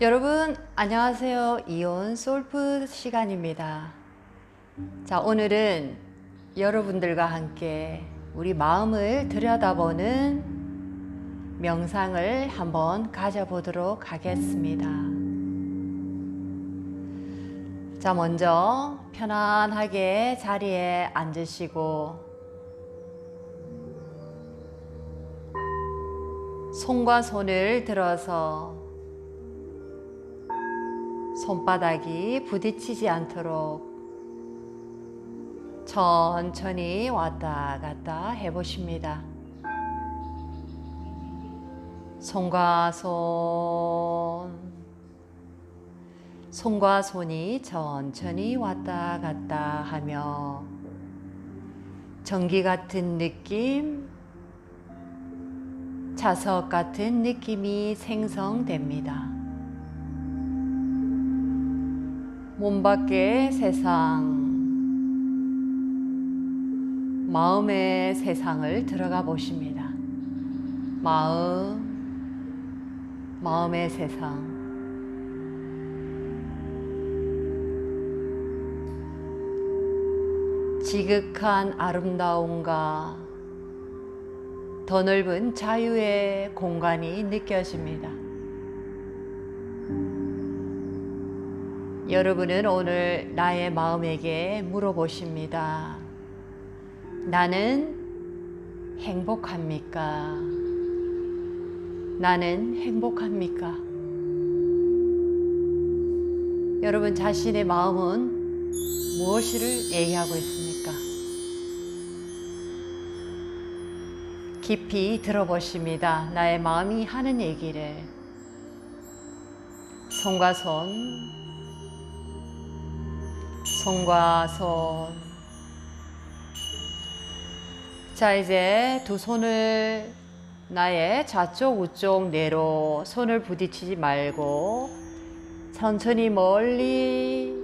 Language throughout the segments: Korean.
여러분 안녕하세요. 이온 솔프 시간입니다. 자, 오늘은 여러분들과 함께 우리 마음을 들여다보는 명상을 한번 가져보도록 하겠습니다. 자, 먼저 편안하게 자리에 앉으시고 손과 손을 들어서 손바닥이 부딪히지 않도록 천천히 왔다 갔다 해보십니다. 손과 손, 손과 손이 천천히 왔다 갔다 하며 전기 같은 느낌, 자석 같은 느낌이 생성됩니다. 몸 밖의 세상, 마음의 세상을 들어가 보십니다. 마음, 마음의 세상. 지극한 아름다움과 더 넓은 자유의 공간이 느껴집니다. 여러분은 오늘 나의 마음에게 물어보십니다. 나는 행복합니까? 나는 행복합니까? 여러분 자신의 마음은 무엇을 얘기하고 있습니까? 깊이 들어보십니다. 나의 마음이 하는 얘기를 손과 손, 손과 손. 자, 이제 두 손을 나의 좌쪽, 우쪽, 내로 손을 부딪히지 말고 천천히 멀리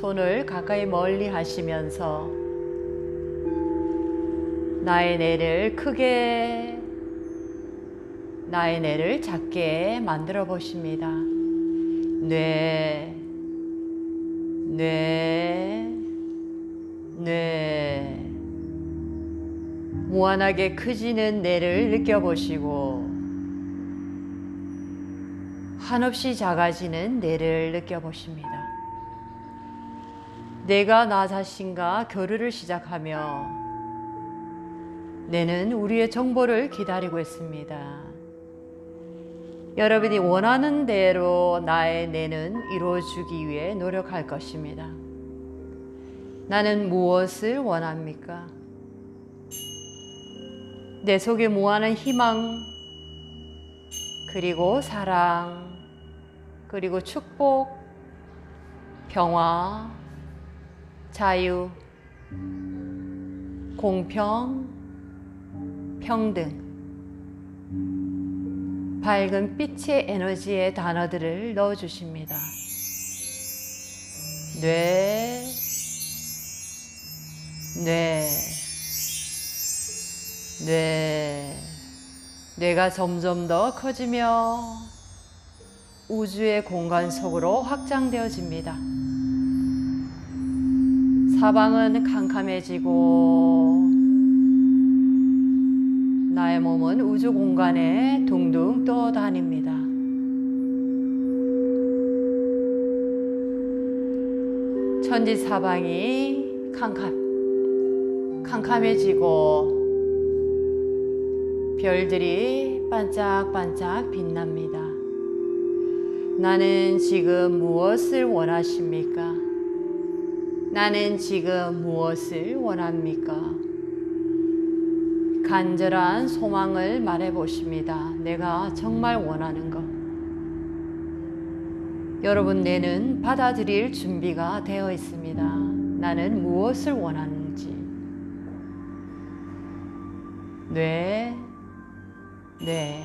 손을 가까이 멀리 하시면서 나의 뇌를 크게 나의 뇌를 작게 만들어 보십니다. 뇌, 뇌, 뇌. 무한하게 커지는 뇌를 느껴보시고 한없이 작아지는 뇌를 느껴보십니다. 내가 나 자신과 교류를 시작하며 뇌는 우리의 정보를 기다리고 있습니다. 여러분이 원하는 대로 나의 뇌는 이루어주기 위해 노력할 것입니다. 나는 무엇을 원합니까? 내 속에 무한한 희망, 그리고 사랑, 그리고 축복, 평화, 자유, 공평, 평등, 밝은 빛의 에너지의 단어들을 넣어 주십니다. 뇌, 뇌, 뇌, 뇌가 점점 더 커지며 우주의 공간 속으로 확장되어집니다. 사방은 캄캄해지고 몸은 우주 공간에 둥둥 떠다닙니다. 천지 사방이 캄캄, 캄캄해지고 별들이 반짝반짝 빛납니다. 나는 지금 무엇을 원하십니까? 나는 지금 무엇을 원합니까? 간절한 소망을 말해 보십니다. 내가 정말 원하는 것. 여러분, 뇌는 받아들일 준비가 되어 있습니다. 나는 무엇을 원하는지. 뇌, 뇌.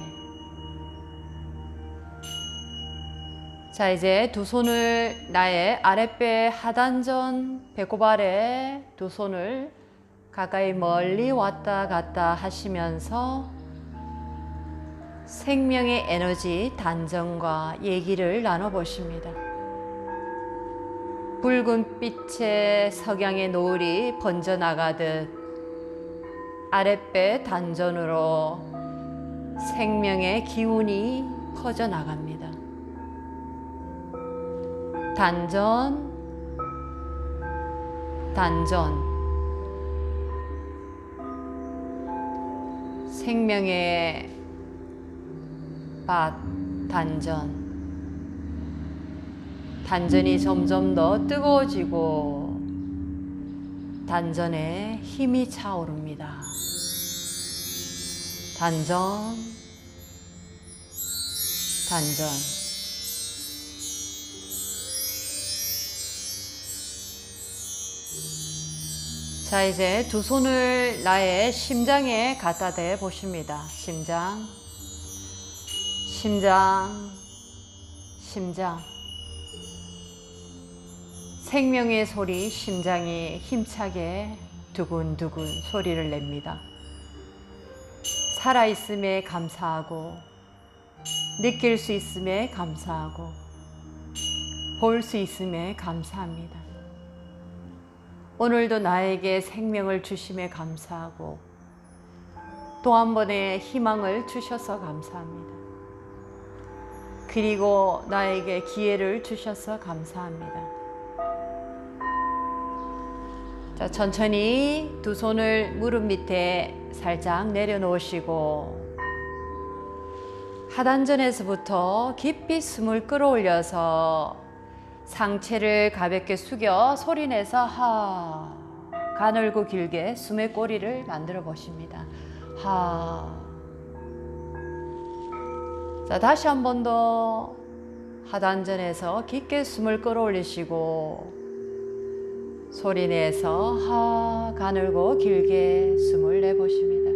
자, 이제 두 손을 나의 아랫배 하단전 배꼽 아래 두 손을 가까이 멀리 왔다 갔다 하시면서 생명의 에너지 단전과 얘기를 나눠보십니다. 붉은 빛의 석양의 노을이 번져나가듯 아랫배 단전으로 생명의 기운이 퍼져나갑니다. 단전, 단전. 생명의 밭, 단전. 단전이 점점 더 뜨거워지고 단전에 힘이 차오릅니다. 단전, 단전. 자, 이제 두 손을 나의 심장에 갖다 대 보십니다. 심장, 심장, 심장. 생명의 소리, 심장이 힘차게 두근두근 소리를 냅니다. 살아있음에 감사하고, 느낄 수 있음에 감사하고, 볼 수 있음에 감사합니다. 오늘도 나에게 생명을 주심에 감사하고, 또 한 번의 희망을 주셔서 감사합니다. 그리고 나에게 기회를 주셔서 감사합니다. 자, 천천히 두 손을 무릎 밑에 살짝 내려놓으시고 하단전에서부터 깊이 숨을 끌어올려서 상체를 가볍게 숙여 소리내서 하 가늘고 길게 숨의 꼬리를 만들어 보십니다. 하. 자, 다시 한 번 더 하단전에서 깊게 숨을 끌어올리시고 소리 내서 하 가늘고 길게 숨을 내보십니다.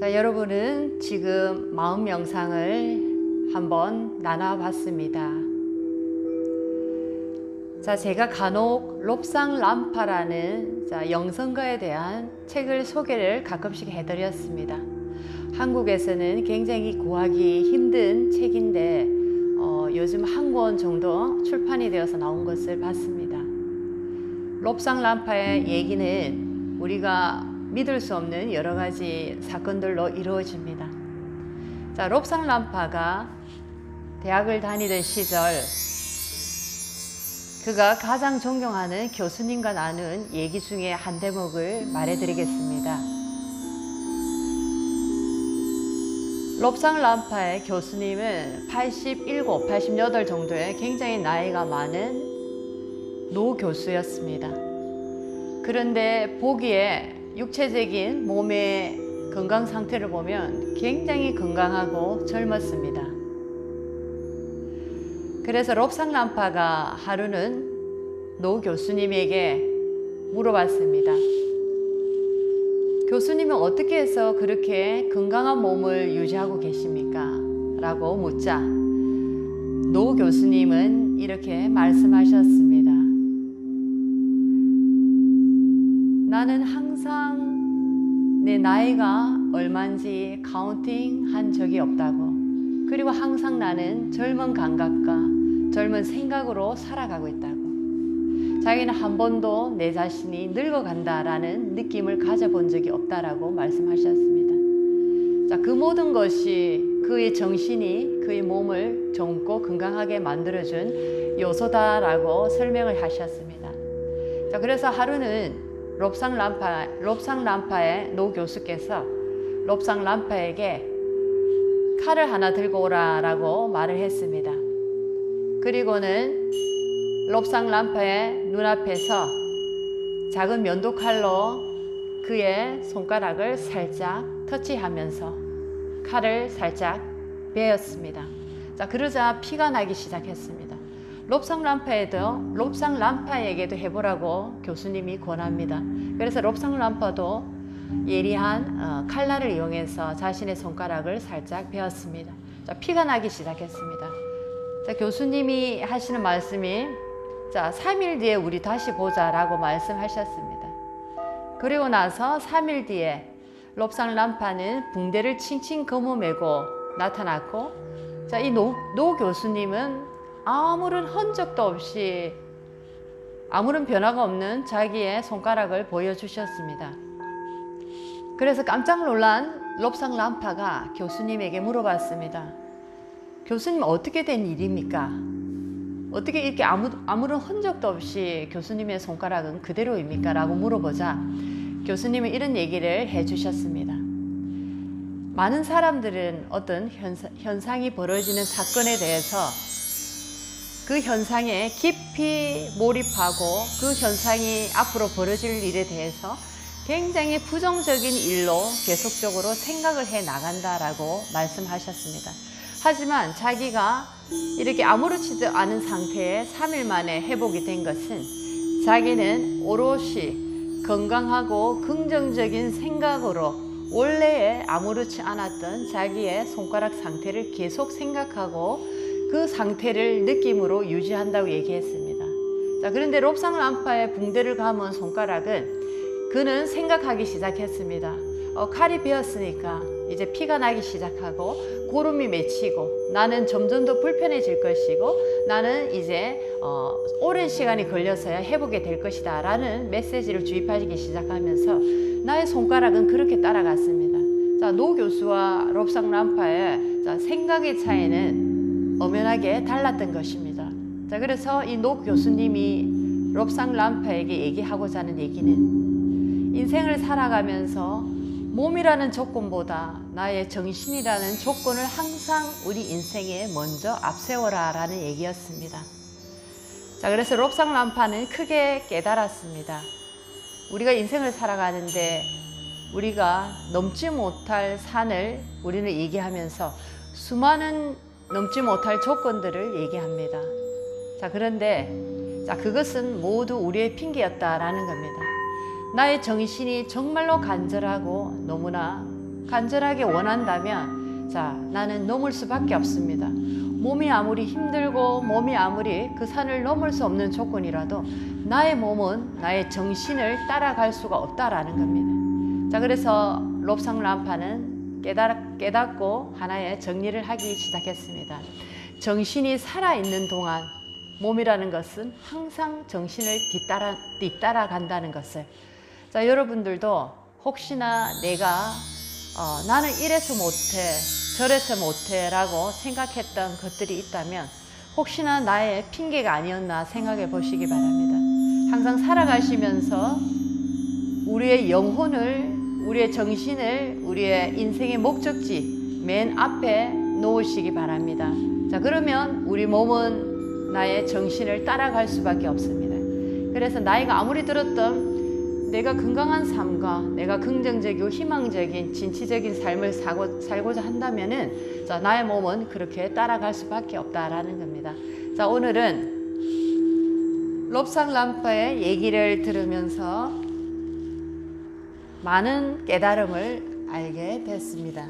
자, 여러분은 지금 마음 명상을 한번 나눠봤습니다. 자, 제가 간혹 롭상 람파라는 자, 영성가에 대한 책을 소개를 가끔씩 해드렸습니다. 한국에서는 굉장히 구하기 힘든 책인데 어, 요즘 한 권 정도 출판이 되어서 나온 것을 봤습니다. 롭상 람파의 얘기는 우리가 믿을 수 없는 여러 가지 사건들로 이루어집니다. 자, 롭상 람파가 대학을 다니던 시절 그가 가장 존경하는 교수님과 나눈 얘기 중에 한 대목을 말해드리겠습니다. 롭상 람파의 교수님은 87, 88 정도의 굉장히 나이가 많은 노 교수였습니다. 그런데 보기에 육체적인 몸의 건강 상태를 보면 굉장히 건강하고 젊었습니다. 그래서 롭상 람파가 하루는 노 교수님에게 물어봤습니다. 교수님은 어떻게 해서 그렇게 건강한 몸을 유지하고 계십니까? 라고 묻자 노 교수님은 이렇게 말씀하셨습니다. 나는 항상 내 나이가 얼마인지 카운팅 한 적이 없다고. 그리고 항상 나는 젊은 감각과 젊은 생각으로 살아가고 있다고. 자기는 한 번도 내 자신이 늙어간다라는 느낌을 가져본 적이 없다라고 말씀하셨습니다. 자, 그 모든 것이 그의 정신이 그의 몸을 젊고 건강하게 만들어준 요소다라고 설명을 하셨습니다. 자, 그래서 하루는 롭상 람파, 롭상 람파의 노 교수께서 롭상 람파에게 칼을 하나 들고 오라라고 말을 했습니다. 그리고는 롭상 람파의 눈앞에서 작은 면도칼로 그의 손가락을 살짝 터치하면서 칼을 살짝 베었습니다. 자, 그러자 피가 나기 시작했습니다. 롭상 람파에도 롭상 람파에게도 해보라고 교수님이 권합니다. 그래서 롭상 람파도 예리한 어, 칼날을 이용해서 자신의 손가락을 살짝 베었습니다. 자, 피가 나기 시작했습니다. 자, 교수님이 하시는 말씀이 자, 3일 뒤에 우리 다시 보자라고 말씀하셨습니다. 그리고 나서 3일 뒤에 롭상 람파는 붕대를 칭칭 거머매고 나타났고 자, 이 노, 노 교수님은 아무런 흔적도 없이 아무런 변화가 없는 자기의 손가락을 보여주셨습니다. 그래서 깜짝 놀란 롭상 람파가 교수님에게 물어봤습니다. 교수님 어떻게 된 일입니까? 어떻게 이렇게 아무, 아무런 흔적도 없이 교수님의 손가락은 그대로입니까? 라고 물어보자 교수님은 이런 얘기를 해주셨습니다. 많은 사람들은 어떤 현상, 현상이 벌어지는 사건에 대해서 그 현상에 깊이 몰입하고 그 현상이 앞으로 벌어질 일에 대해서 굉장히 부정적인 일로 계속적으로 생각을 해 나간다라고 말씀하셨습니다. 하지만 자기가 이렇게 아무렇지도 않은 상태에 3일 만에 회복이 된 것은 자기는 오롯이 건강하고 긍정적인 생각으로 원래의 아무렇지 않았던 자기의 손가락 상태를 계속 생각하고 그 상태를 느낌으로 유지한다고 얘기했습니다. 자, 그런데 롭상 람파의 붕대를 감은 손가락은 그는 생각하기 시작했습니다. 어, 칼이 베었으니까 이제 피가 나기 시작하고 고름이 맺히고 나는 점점 더 불편해질 것이고 나는 이제 어, 오랜 시간이 걸려서야 회복이 될 것이다 라는 메시지를 주입하기 시작하면서 나의 손가락은 그렇게 따라갔습니다. 자, 노 교수와 롭상 람파의 자, 생각의 차이는 엄연하게 달랐던 것입니다. 자, 그래서 이 노 교수님이 롭상 람파에게 얘기하고자 하는 얘기는 인생을 살아가면서 몸이라는 조건보다 나의 정신이라는 조건을 항상 우리 인생에 먼저 앞세워라 라는 얘기였습니다. 자, 그래서 롭상 람파는 크게 깨달았습니다. 우리가 인생을 살아가는데 우리가 넘지 못할 산을 우리는 얘기하면서 수많은 넘지 못할 조건들을 얘기합니다. 자, 그런데 자, 그것은 모두 우리의 핑계였다라는 겁니다. 나의 정신이 정말로 간절하고 너무나 간절하게 원한다면 자, 나는 넘을 수밖에 없습니다. 몸이 아무리 힘들고 몸이 아무리 그 산을 넘을 수 없는 조건이라도 나의 몸은 나의 정신을 따라갈 수가 없다라는 겁니다. 자, 그래서 롭상 람파는 깨달, 깨닫고 하나의 정리를 하기 시작했습니다. 정신이 살아있는 동안 몸이라는 것은 항상 정신을 뒤따라, 뒤따라간다는 것을 자, 여러분들도 혹시나 내가 어, 나는 이래서 못해, 저래서 못해 라고 생각했던 것들이 있다면 혹시나 나의 핑계가 아니었나 생각해 보시기 바랍니다. 항상 살아가시면서 우리의 영혼을, 우리의 정신을, 우리의 인생의 목적지 맨 앞에 놓으시기 바랍니다. 자, 그러면 우리 몸은 나의 정신을 따라갈 수밖에 없습니다. 그래서 나이가 아무리 들었던 내가 건강한 삶과 내가 긍정적이고 희망적인 진취적인 삶을 사고, 살고자 한다면은 자, 나의 몸은 그렇게 따라갈 수밖에 없다라는 겁니다. 자, 오늘은 롭상 람파의 얘기를 들으면서 많은 깨달음을 알게 됐습니다.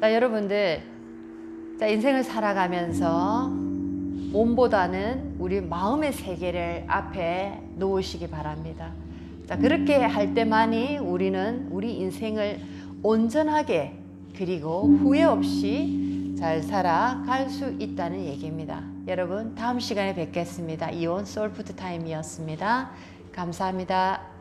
자, 여러분들 자, 인생을 살아가면서 몸보다는 우리 마음의 세계를 앞에 놓으시기 바랍니다. 자, 그렇게 할 때만이 우리는 우리 인생을 온전하게 그리고 후회 없이 잘 살아갈 수 있다는 얘기입니다. 여러분, 다음 시간에 뵙겠습니다. 이온 소울푸드 타임이었습니다. 감사합니다.